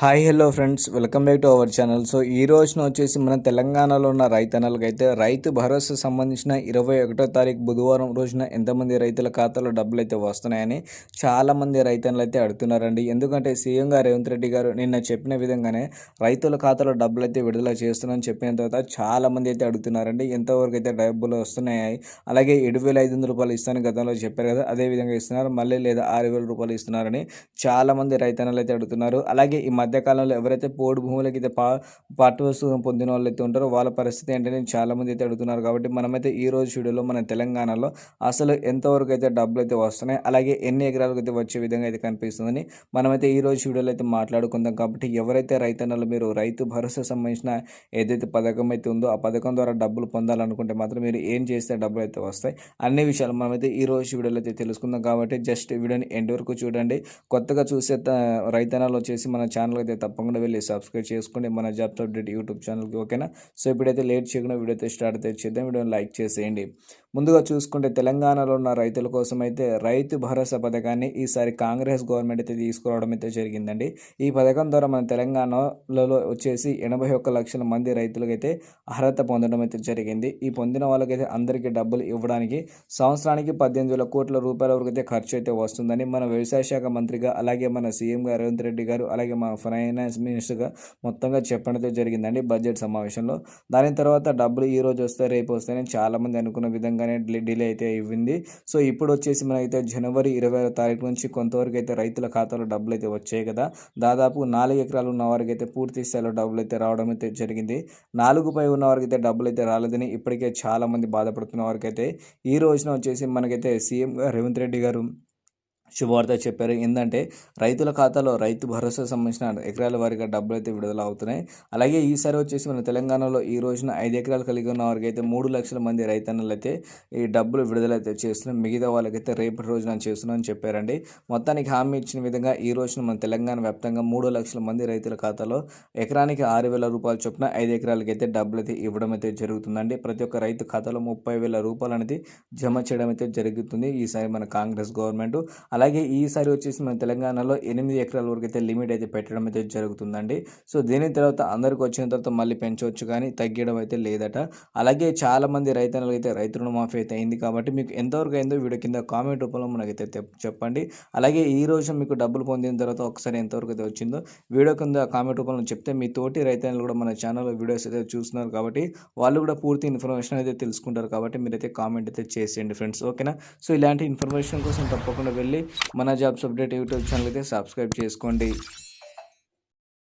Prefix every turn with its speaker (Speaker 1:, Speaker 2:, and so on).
Speaker 1: Hi hello friends. Welcome back to our channel. So ఈ రోజున వచ్చేసి మన తెలంగాణలో ఉన్న రైతన్నలకు అయితే రైతు భరోసా సంబంధించిన ఇరవై ఒకటో తారీఖు బుధవారం రోజున ఎంతమంది రైతుల ఖాతాలో డబ్బులు అయితే వస్తున్నాయని చాలామంది రైతన్నలు అయితే అడుగుతున్నారండి. ఎందుకంటే సీఎం గారు రేవంత్ రెడ్డి గారు నిన్న చెప్పిన విధంగానే రైతుల ఖాతాలో డబ్బులు అయితే విడుదల చేస్తున్నామని చెప్పిన తర్వాత చాలామంది అయితే అడుగుతున్నారండి. ఎంతవరకు అయితే డబ్బులు వస్తున్నాయి అలాగే ఏడు వేల ఐదు వందల రూపాయలు ఇస్తానని గతంలో చెప్పారు కదా అదే విధంగా ఇస్తున్నారు. మళ్ళీ లేదా ఆరు వేల రూపాయలు ఇస్తున్నారని చాలామంది రైతన్నలు అయితే అడుగుతున్నారు. అలాగే ఈ మధ్యకాలంలో ఎవరైతే పోడు భూములకి అయితే పా పట్టు వస్తువు పొందిన వాళ్ళు అయితే ఉంటారో వాళ్ళ పరిస్థితి ఏంటంటే చాలామంది అయితే అడుగుతున్నారు. కాబట్టి మనమైతే ఈ రోజు వీడియోలో మన తెలంగాణలో అసలు ఎంతవరకు అయితే డబ్బులు అయితే వస్తున్నాయి అలాగే ఎన్ని ఎకరాలకు అయితే వచ్చే విధంగా అయితే కనిపిస్తుందని మనమైతే ఈ రోజు వీడియోలో అయితే మాట్లాడుకుందాం. కాబట్టి ఎవరైతే రైతన్నలు మీరు రైతు భరోసా సంబంధించిన ఏదైతే పథకం అయితే ఉందో ఆ పథకం ద్వారా డబ్బులు పొందాలనుకుంటే మాత్రం మీరు ఏం చేస్తే డబ్బులు అయితే వస్తాయి అన్ని విషయాలు మనమైతే ఈ రోజు వీడియోలో అయితే తెలుసుకుందాం. కాబట్టి జస్ట్ వీడియోని ఎండ్ వరకు చూడండి. కొత్తగా చూసే రైతన్నలు వచ్చేసి మన ఛానల్ అయితే తప్పకుండా వెళ్ళి సబ్స్క్రైబ్ చేసుకోండి మన జాబ్స్ అప్డేట్ యూట్యూబ్ ఛానల్కి ఓకేనా సో ఇప్పుడైతే లేట్ చేయకుండా వీడియో అయితే స్టార్ట్ అయితే చేద్దాం. వీడియోని లైక్ చేసేయండి. ముందుగా చూసుకుంటే తెలంగాణలో ఉన్న రైతుల కోసం అయితే రైతు భరోసా పథకాన్ని ఈసారి కాంగ్రెస్ గవర్నమెంట్ అయితే తీసుకురావడం అయితే జరిగిందండి. ఈ పథకం ద్వారా మన తెలంగాణలో వచ్చేసి ఎనభై ఒక్క లక్షల మంది రైతులకైతే అర్హత పొందడం అయితే జరిగింది. ఈ పొందిన వాళ్ళకైతే అందరికీ డబ్బులు ఇవ్వడానికి సంవత్సరానికి పద్దెనిమిది వేల కోట్ల రూపాయల వరకు అయితే ఖర్చు అయితే వస్తుందని మన వ్యవసాయ శాఖ మంత్రిగా అలాగే మన సీఎం గారు రేవంత్ రెడ్డి గారు అలాగే మన ఫైనాన్స్ మినిస్టర్గా మొత్తంగా చెప్పడం అయితే జరిగిందండి బడ్జెట్ సమావేశంలో. దాని తర్వాత డబ్బులు ఈ రోజు వస్తే రేపు వస్తాయని చాలామంది అనుకున్న విధంగా డిలే డిలే అయితే ఇవ్వింది సో ఇప్పుడు వచ్చేసి మనకైతే జనవరి ఇరవై తారీఖు నుంచి కొంతవరకు అయితే రైతుల ఖాతాలో డబ్బులు అయితే వచ్చాయి కదా. దాదాపు నాలుగు ఎకరాలు ఉన్న వారికి అయితే పూర్తి స్థాయిలో డబ్బులు అయితే రావడం అయితే జరిగింది. నాలుగు పై ఉన్న వారికి అయితే డబ్బులు అయితే రాలేదని ఇప్పటికే చాలామంది బాధపడుతున్న వారికైతే ఈ రోజున వచ్చేసి మనకైతే సీఎం రేవంత్ రెడ్డి గారు శుభవార్త చెప్పారు. ఏంటంటే రైతుల ఖాతాలో రైతు భరోసా సంబంధించిన ఎకరాల వారిగా డబ్బులు అయితే విడుదల అవుతున్నాయి. అలాగే ఈసారి వచ్చేసి మన తెలంగాణలో ఈ రోజున ఐదు ఎకరాలు కలిగి ఉన్న వారికి అయితే మూడు లక్షల మంది రైతన్నలు అయితే ఈ డబ్బులు విడుదల అయితే చేస్తున్నాం మిగతా వాళ్ళకైతే రేపటి రోజున చేస్తున్నాం అని చెప్పారండి. మొత్తానికి హామీ ఇచ్చిన విధంగా ఈ రోజున మన తెలంగాణ వ్యాప్తంగా మూడు లక్షల మంది రైతుల ఖాతాలో ఎకరానికి ఆరు వేల రూపాయలు చొప్పున ఐదు ఎకరాలకి అయితే డబ్బులు అయితే ఇవ్వడం అయితే జరుగుతుందండి. ప్రతి ఒక్క రైతు ఖాతాలో ముప్పై వేల రూపాయలు అనేది జమ చేయడం అయితే జరుగుతుంది. ఈసారి మన కాంగ్రెస్ గవర్నమెంట్ అలాగే ఈసారి వచ్చేసి మన తెలంగాణలో ఎనిమిది ఎకరాల వరకు అయితే లిమిట్ అయితే పెట్టడం అయితే జరుగుతుందండి. సో దీని తర్వాత అందరికి వచ్చిన తర్వాత మళ్ళీ పెంచవచ్చు కానీ తగ్గడం అయితే లేదట. అలాగే చాలా మంది రైతన్నలు అయితే రైతు రుణమాఫీ అయితే అయింది కాబట్టి మీకు ఎంతవరకు అయిందో వీడియో కింద కామెంట్ రూపంలో మనకైతే చెప్పండి. అలాగే ఈ రోజు మీకు డబ్బులు పొందిన తర్వాత ఒకసారి ఎంతవరకు అయితే వచ్చిందో వీడియో కింద కామెంట్ రూపంలో చెప్తే మీ తోటి రైతన్నలు కూడా మన ఛానల్లో వీడియోస్ అయితే చూస్తున్నారు కాబట్టి వాళ్ళు కూడా పూర్తి ఇన్ఫర్మేషన్ అయితే తెలుసుకుంటారు కాబట్టి మీరైతే కామెంట్ అయితే చేసేయండి ఫ్రెండ్స్. ఓకేనా? సో ఇలాంటి ఇన్ఫర్మేషన్ కోసం తప్పకుండా వెళ్ళి మన జాబ్స్ అప్డేట్ యూట్యూబ్ ఛానల్ అయితే సబ్స్క్రైబ్ చేసుకోండి.